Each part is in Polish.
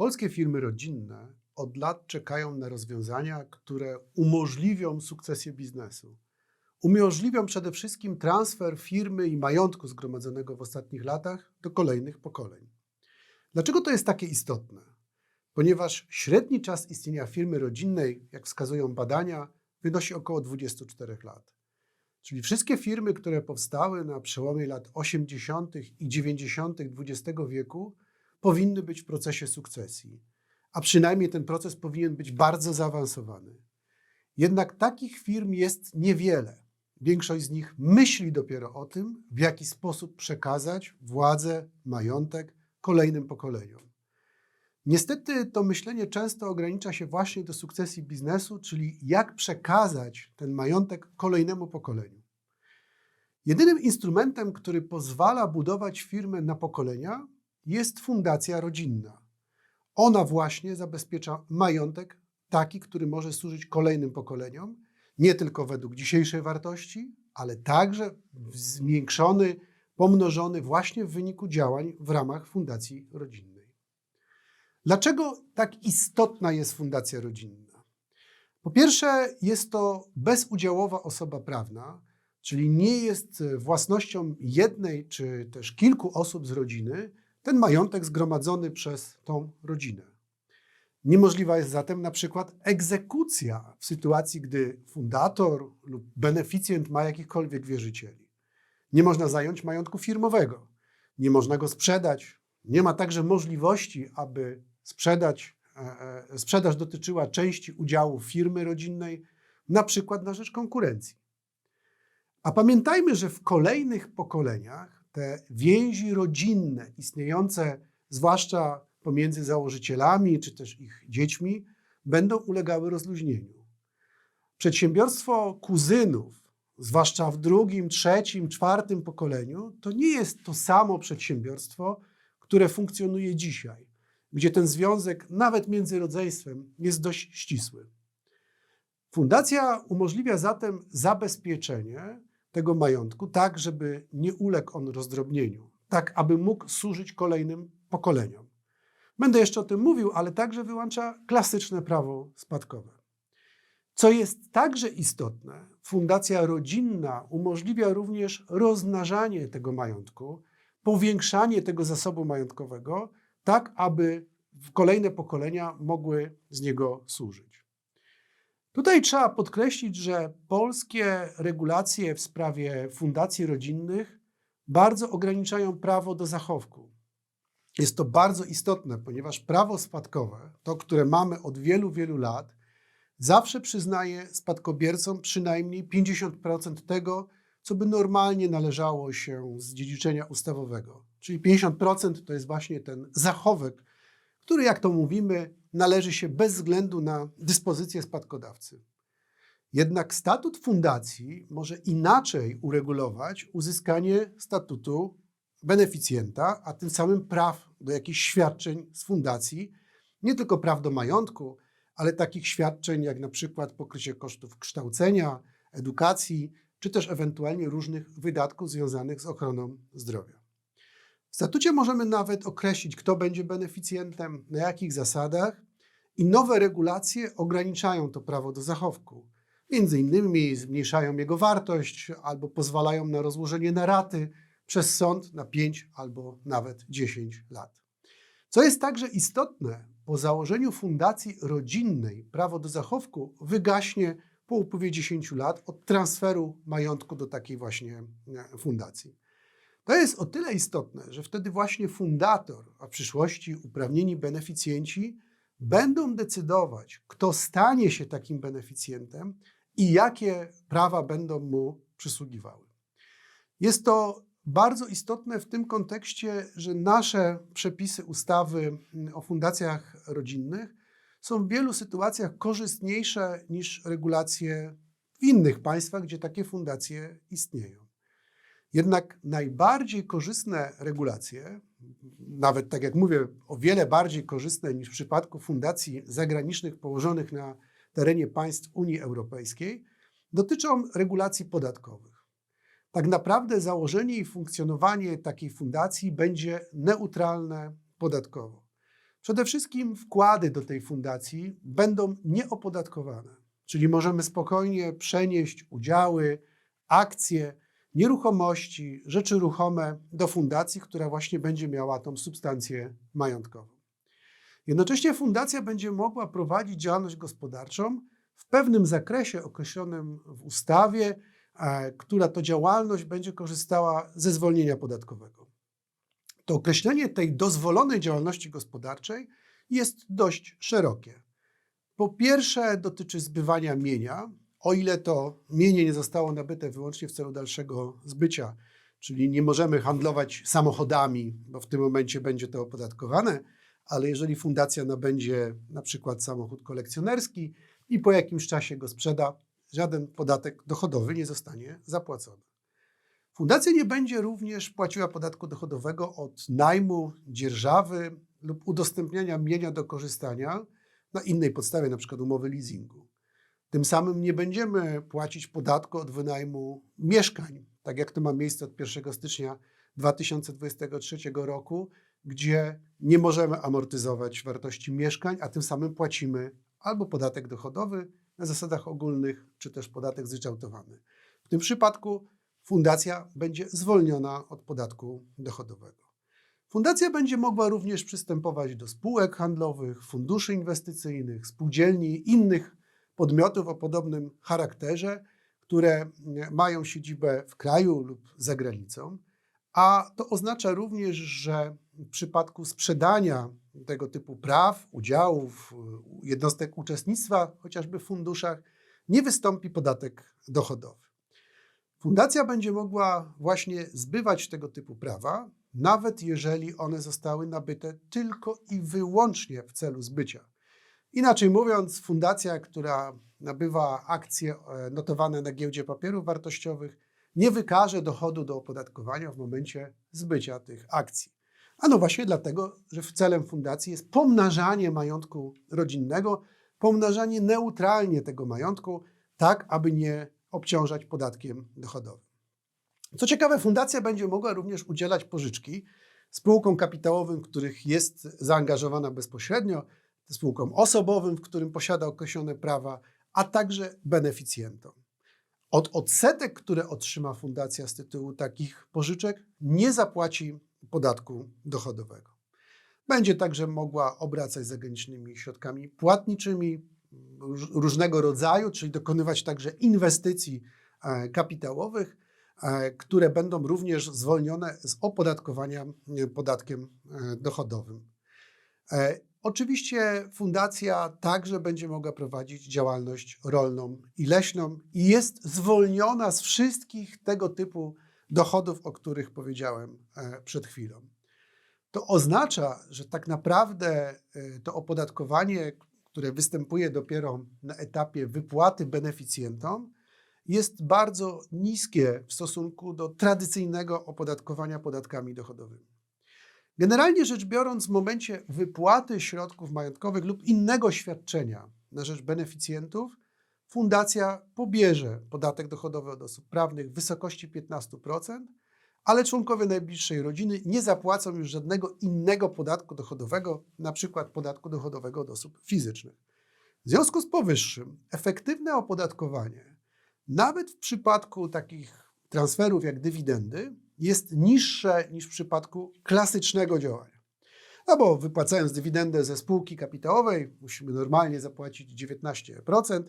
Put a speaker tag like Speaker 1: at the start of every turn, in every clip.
Speaker 1: Polskie firmy rodzinne od lat czekają na rozwiązania, które umożliwią sukcesję biznesu. Umożliwią przede wszystkim transfer firmy i majątku zgromadzonego w ostatnich latach do kolejnych pokoleń. Dlaczego to jest takie istotne? Ponieważ średni czas istnienia firmy rodzinnej, jak wskazują badania, wynosi około 24 lat. Czyli wszystkie firmy, które powstały na przełomie lat 80. i 90. XX wieku, powinny być w procesie sukcesji, a przynajmniej ten proces powinien być bardzo zaawansowany. Jednak takich firm jest niewiele. Większość z nich myśli dopiero o tym, w jaki sposób przekazać władzę, majątek kolejnym pokoleniom. Niestety to myślenie często ogranicza się właśnie do sukcesji biznesu, czyli jak przekazać ten majątek kolejnemu pokoleniu. Jedynym instrumentem, który pozwala budować firmę na pokolenia, jest fundacja rodzinna. Ona właśnie zabezpiecza majątek taki, który może służyć kolejnym pokoleniom, nie tylko według dzisiejszej wartości, ale także zwiększony, pomnożony właśnie w wyniku działań w ramach fundacji rodzinnej. Dlaczego tak istotna jest fundacja rodzinna? Po pierwsze, jest to bezudziałowa osoba prawna, czyli nie jest własnością jednej czy też kilku osób z rodziny ten majątek zgromadzony przez tą rodzinę. Niemożliwa jest zatem na przykład egzekucja w sytuacji, gdy fundator lub beneficjent ma jakichkolwiek wierzycieli. Nie można zająć majątku firmowego, nie można go sprzedać. Nie ma także możliwości, aby sprzedać, e, e, sprzedaż dotyczyła części udziału firmy rodzinnej, na przykład na rzecz konkurencji. A pamiętajmy, że w kolejnych pokoleniach te więzi rodzinne istniejące, zwłaszcza pomiędzy założycielami czy też ich dziećmi, będą ulegały rozluźnieniu. Przedsiębiorstwo kuzynów, zwłaszcza w drugim, trzecim, czwartym pokoleniu, to nie jest to samo przedsiębiorstwo, które funkcjonuje dzisiaj, gdzie ten związek, nawet między rodzeństwem, jest dość ścisły. Fundacja umożliwia zatem zabezpieczenie tego majątku tak, żeby nie uległ on rozdrobnieniu, tak, aby mógł służyć kolejnym pokoleniom. Będę jeszcze o tym mówił, ale także wyłącza klasyczne prawo spadkowe. Co jest także istotne, fundacja rodzinna umożliwia również rozmnażanie tego majątku, powiększanie tego zasobu majątkowego, tak aby kolejne pokolenia mogły z niego służyć. Tutaj trzeba podkreślić, że polskie regulacje w sprawie fundacji rodzinnych bardzo ograniczają prawo do zachowku. Jest to bardzo istotne, ponieważ prawo spadkowe, to które mamy od wielu, wielu lat, zawsze przyznaje spadkobiercom przynajmniej 50% tego, co by normalnie należało się z dziedziczenia ustawowego. Czyli 50% to jest właśnie ten zachowek, który, jak to mówimy, należy się bez względu na dyspozycję spadkodawcy. Jednak statut fundacji może inaczej uregulować uzyskanie statutu beneficjenta, a tym samym praw do jakichś świadczeń z fundacji, nie tylko praw do majątku, ale takich świadczeń jak na przykład pokrycie kosztów kształcenia, edukacji, czy też ewentualnie różnych wydatków związanych z ochroną zdrowia. W statucie możemy nawet określić, kto będzie beneficjentem, na jakich zasadach i nowe regulacje ograniczają to prawo do zachowku. Między innymi zmniejszają jego wartość albo pozwalają na rozłożenie na raty przez sąd na 5 albo nawet 10 lat. Co jest także istotne, po założeniu fundacji rodzinnej prawo do zachowku wygaśnie po upływie 10 lat od transferu majątku do takiej właśnie e, fundacji. To jest o tyle istotne, że wtedy właśnie fundator, a w przyszłości uprawnieni beneficjenci będą decydować, kto stanie się takim beneficjentem i jakie prawa będą mu przysługiwały. Jest to bardzo istotne w tym kontekście, że nasze przepisy ustawy o fundacjach rodzinnych są w wielu sytuacjach korzystniejsze niż regulacje w innych państwach, gdzie takie fundacje istnieją. Jednak najbardziej korzystne regulacje, nawet tak jak mówię, o wiele bardziej korzystne niż w przypadku fundacji zagranicznych położonych na terenie państw Unii Europejskiej, dotyczą regulacji podatkowych. Tak naprawdę założenie i funkcjonowanie takiej fundacji będzie neutralne podatkowo. Przede wszystkim wkłady do tej fundacji będą nieopodatkowane, czyli możemy spokojnie przenieść udziały, akcje, nieruchomości, rzeczy ruchome do fundacji, która właśnie będzie miała tą substancję majątkową. Jednocześnie fundacja będzie mogła prowadzić działalność gospodarczą w pewnym zakresie określonym w ustawie, e, która to działalność będzie korzystała ze zwolnienia podatkowego. To określenie tej dozwolonej działalności gospodarczej jest dość szerokie. Po pierwsze, dotyczy zbywania mienia, o ile to mienie nie zostało nabyte wyłącznie w celu dalszego zbycia, czyli nie możemy handlować samochodami, bo w tym momencie będzie to opodatkowane, ale jeżeli fundacja nabędzie na przykład samochód kolekcjonerski i po jakimś czasie go sprzeda, żaden podatek dochodowy nie zostanie zapłacony. Fundacja nie będzie również płaciła podatku dochodowego od najmu, dzierżawy lub udostępniania mienia do korzystania na innej podstawie, np. umowy leasingu. Tym samym nie będziemy płacić podatku od wynajmu mieszkań, tak jak to ma miejsce od 1 stycznia 2023 roku, gdzie nie możemy amortyzować wartości mieszkań, a tym samym płacimy albo podatek dochodowy na zasadach ogólnych, czy też podatek zryczałtowany. W tym przypadku fundacja będzie zwolniona od podatku dochodowego. Fundacja będzie mogła również przystępować do spółek handlowych, funduszy inwestycyjnych, spółdzielni i innych podmiotów o podobnym charakterze, które mają siedzibę w kraju lub za granicą. A to oznacza również, że w przypadku sprzedania tego typu praw, udziałów, jednostek uczestnictwa, chociażby w funduszach, nie wystąpi podatek dochodowy. Fundacja będzie mogła właśnie zbywać tego typu prawa, nawet jeżeli one zostały nabyte tylko i wyłącznie w celu zbycia. Inaczej mówiąc, fundacja, która nabywa akcje e, notowane na giełdzie papierów wartościowych, nie wykaże dochodu do opodatkowania w momencie zbycia tych akcji. Ano właśnie dlatego, że celem fundacji jest pomnażanie majątku rodzinnego, pomnażanie neutralnie tego majątku, tak aby nie obciążać podatkiem dochodowym. Co ciekawe, fundacja będzie mogła również udzielać pożyczki spółkom kapitałowym, których jest zaangażowana bezpośrednio, spółkom osobowym, w którym posiada określone prawa, a także beneficjentom. Od odsetek, które otrzyma fundacja z tytułu takich pożyczek, nie zapłaci podatku dochodowego. Będzie także mogła obracać zagranicznymi środkami płatniczymi różnego rodzaju, czyli dokonywać także inwestycji e, kapitałowych, e, które będą również zwolnione z opodatkowania e, podatkiem dochodowym. Oczywiście fundacja także będzie mogła prowadzić działalność rolną i leśną i jest zwolniona z wszystkich tego typu dochodów, o których powiedziałem e, przed chwilą. To oznacza, że tak naprawdę e, to opodatkowanie, które występuje dopiero na etapie wypłaty beneficjentom, jest bardzo niskie w stosunku do tradycyjnego opodatkowania podatkami dochodowymi. Generalnie rzecz biorąc, w momencie wypłaty środków majątkowych lub innego świadczenia na rzecz beneficjentów, fundacja pobierze podatek dochodowy od osób prawnych w wysokości 15%, ale członkowie najbliższej rodziny nie zapłacą już żadnego innego podatku dochodowego, przykład podatku dochodowego od osób fizycznych. W związku z powyższym, efektywne opodatkowanie, nawet w przypadku takich transferów jak dywidendy, jest niższe niż w przypadku klasycznego działania. No bo wypłacając dywidendę ze spółki kapitałowej, musimy normalnie zapłacić 19%,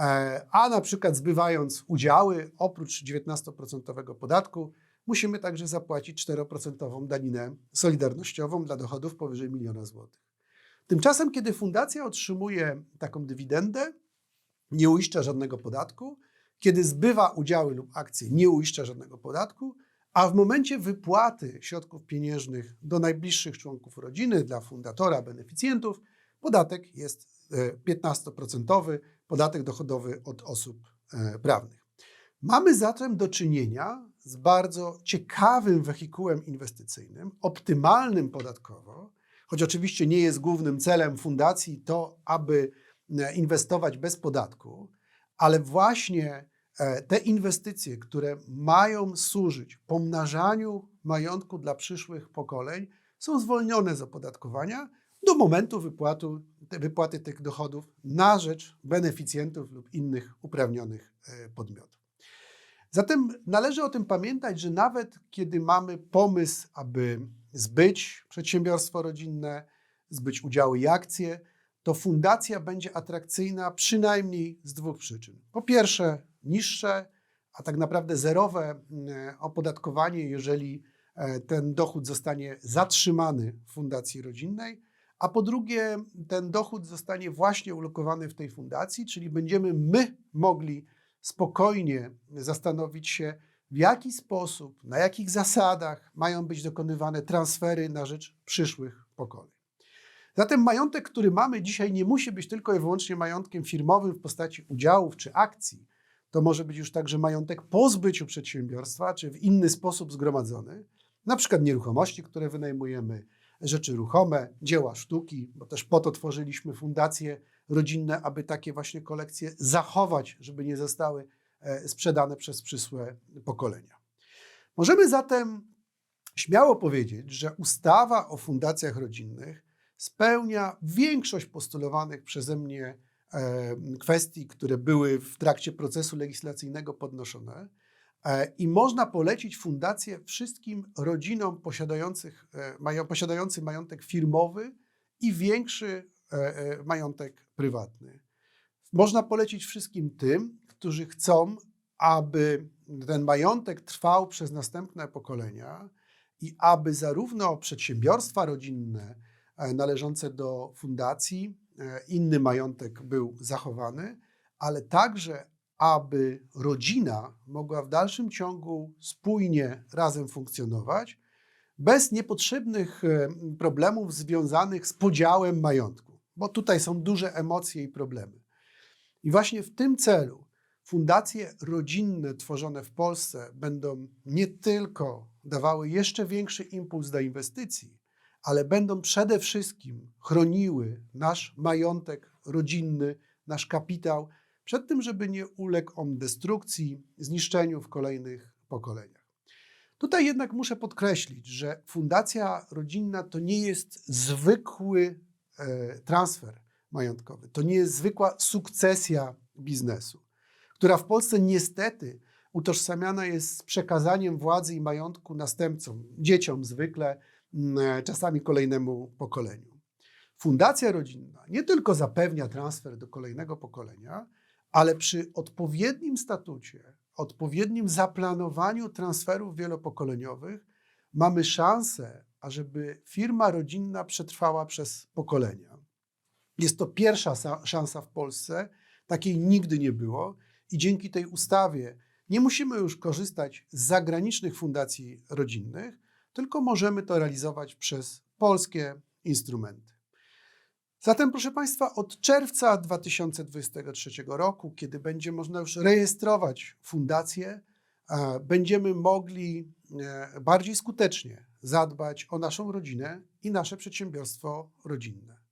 Speaker 1: e, a na przykład zbywając udziały, oprócz 19% podatku, musimy także zapłacić 4% daninę solidarnościową dla dochodów powyżej miliona złotych. Tymczasem, kiedy fundacja otrzymuje taką dywidendę, nie uiszcza żadnego podatku, kiedy zbywa udziały lub akcje, nie uiszcza żadnego podatku, a w momencie wypłaty środków pieniężnych do najbliższych członków rodziny, dla fundatora, beneficjentów, podatek jest 15% podatek dochodowy od osób e, prawnych. Mamy zatem do czynienia z bardzo ciekawym wehikułem inwestycyjnym, optymalnym podatkowo, choć oczywiście nie jest głównym celem fundacji to, aby e, inwestować bez podatku, ale właśnie E, te inwestycje, które mają służyć pomnażaniu majątku dla przyszłych pokoleń, są zwolnione z opodatkowania, do momentu wypłatu, wypłaty tych dochodów na rzecz beneficjentów lub innych uprawnionych e, podmiotów. Zatem należy o tym pamiętać, że nawet kiedy mamy pomysł, aby zbyć przedsiębiorstwo rodzinne, zbyć udziały i akcje, to fundacja będzie atrakcyjna przynajmniej z dwóch przyczyn. Po pierwsze, niższe, a tak naprawdę zerowe mm, opodatkowanie, jeżeli e, ten dochód zostanie zatrzymany w fundacji rodzinnej, a po drugie, ten dochód zostanie właśnie ulokowany w tej fundacji, czyli będziemy my mogli spokojnie zastanowić się, w jaki sposób, na jakich zasadach mają być dokonywane transfery na rzecz przyszłych pokoleń. Zatem majątek, który mamy dzisiaj, nie musi być tylko i wyłącznie majątkiem firmowym w postaci udziałów czy akcji. To może być już także majątek po zbyciu przedsiębiorstwa, czy w inny sposób zgromadzony, na przykład nieruchomości, które wynajmujemy, rzeczy ruchome, dzieła sztuki, bo też po to tworzyliśmy fundacje rodzinne, aby takie właśnie kolekcje zachować, żeby nie zostały e, sprzedane przez przyszłe pokolenia. Możemy zatem śmiało powiedzieć, że ustawa o fundacjach rodzinnych spełnia większość postulowanych przeze mnie kwestii, które były w trakcie procesu legislacyjnego podnoszone. E, I można polecić fundację wszystkim rodzinom posiadających, mają, posiadającym majątek firmowy i większy majątek prywatny. Można polecić wszystkim tym, którzy chcą, aby ten majątek trwał przez następne pokolenia i aby zarówno przedsiębiorstwa rodzinne e, należące do fundacji, e, inny majątek był zachowany, ale także aby rodzina mogła w dalszym ciągu spójnie razem funkcjonować, bez niepotrzebnych e, problemów związanych z podziałem majątku bo tutaj są duże emocje i problemy. I właśnie w tym celu fundacje rodzinne tworzone w Polsce będą nie tylko dawały jeszcze większy impuls do inwestycji, ale będą przede wszystkim chroniły nasz majątek rodzinny, nasz kapitał, przed tym, żeby nie uległ on destrukcji, zniszczeniu w kolejnych pokoleniach. Tutaj jednak muszę podkreślić, że fundacja rodzinna to nie jest zwykły E, transfer majątkowy. To nie jest zwykła sukcesja biznesu, która w Polsce niestety utożsamiana jest z przekazaniem władzy i majątku następcom, dzieciom zwykle, czasami kolejnemu pokoleniu. Fundacja rodzinna nie tylko zapewnia transfer do kolejnego pokolenia, ale przy odpowiednim statucie, odpowiednim zaplanowaniu transferów wielopokoleniowych mamy szansę ażeby firma rodzinna przetrwała przez pokolenia. Jest to pierwsza szansa w Polsce, takiej nigdy nie było i dzięki tej ustawie nie musimy już korzystać z zagranicznych fundacji rodzinnych, tylko możemy to realizować przez polskie instrumenty. Zatem, proszę Państwa, od czerwca 2023 roku, kiedy będzie można już rejestrować fundacje, będziemy mogli e, bardziej skutecznie zadbać o naszą rodzinę i nasze przedsiębiorstwo rodzinne.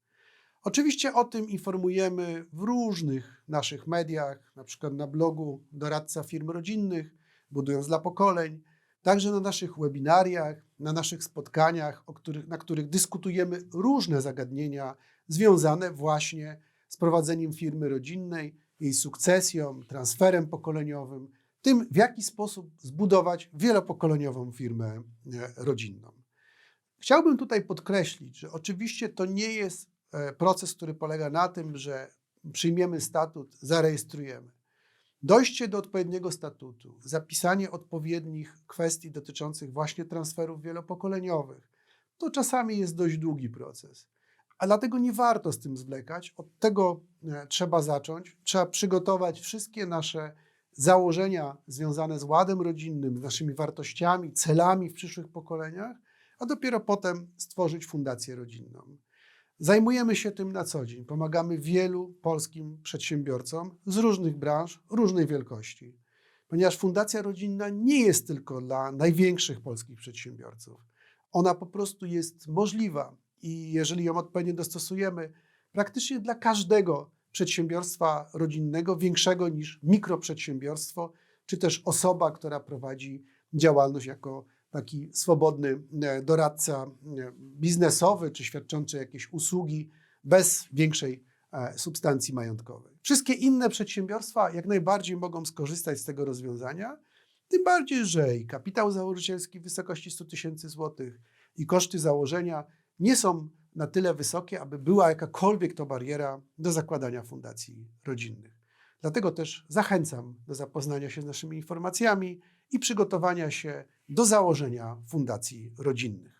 Speaker 1: Oczywiście o tym informujemy w różnych naszych mediach, na przykład na blogu Doradca Firm Rodzinnych, Budując dla Pokoleń, także na naszych webinariach, na naszych spotkaniach, których, na których dyskutujemy różne zagadnienia związane właśnie z prowadzeniem firmy rodzinnej, jej sukcesją, transferem pokoleniowym, tym, w jaki sposób zbudować wielopokoleniową firmę e, rodzinną. Chciałbym tutaj podkreślić, że oczywiście to nie jest e, proces, który polega na tym, że przyjmiemy statut, zarejestrujemy. Dojście do odpowiedniego statutu, zapisanie odpowiednich kwestii dotyczących właśnie transferów wielopokoleniowych, to czasami jest dość długi proces. A dlatego nie warto z tym zwlekać. Od tego e, trzeba zacząć. Trzeba przygotować wszystkie nasze założenia związane z ładem rodzinnym, z naszymi wartościami, celami w przyszłych pokoleniach, a dopiero potem stworzyć fundację rodzinną. Zajmujemy się tym na co dzień. Pomagamy wielu polskim przedsiębiorcom z różnych branż, różnej wielkości. Ponieważ fundacja rodzinna nie jest tylko dla największych polskich przedsiębiorców. Ona po prostu jest możliwa i jeżeli ją odpowiednio dostosujemy, praktycznie dla każdego przedsiębiorstwa rodzinnego, większego niż mikroprzedsiębiorstwo, czy też osoba, która prowadzi działalność jako taki swobodny e, doradca e, biznesowy czy świadczący jakieś usługi bez większej e, substancji majątkowej. Wszystkie inne przedsiębiorstwa jak najbardziej mogą skorzystać z tego rozwiązania, tym bardziej, że i kapitał założycielski w wysokości 100 tysięcy złotych i koszty założenia nie są na tyle wysokie, aby była jakakolwiek to bariera do zakładania fundacji rodzinnych. Dlatego też zachęcam do zapoznania się z naszymi informacjami i przygotowania się do założenia fundacji rodzinnych.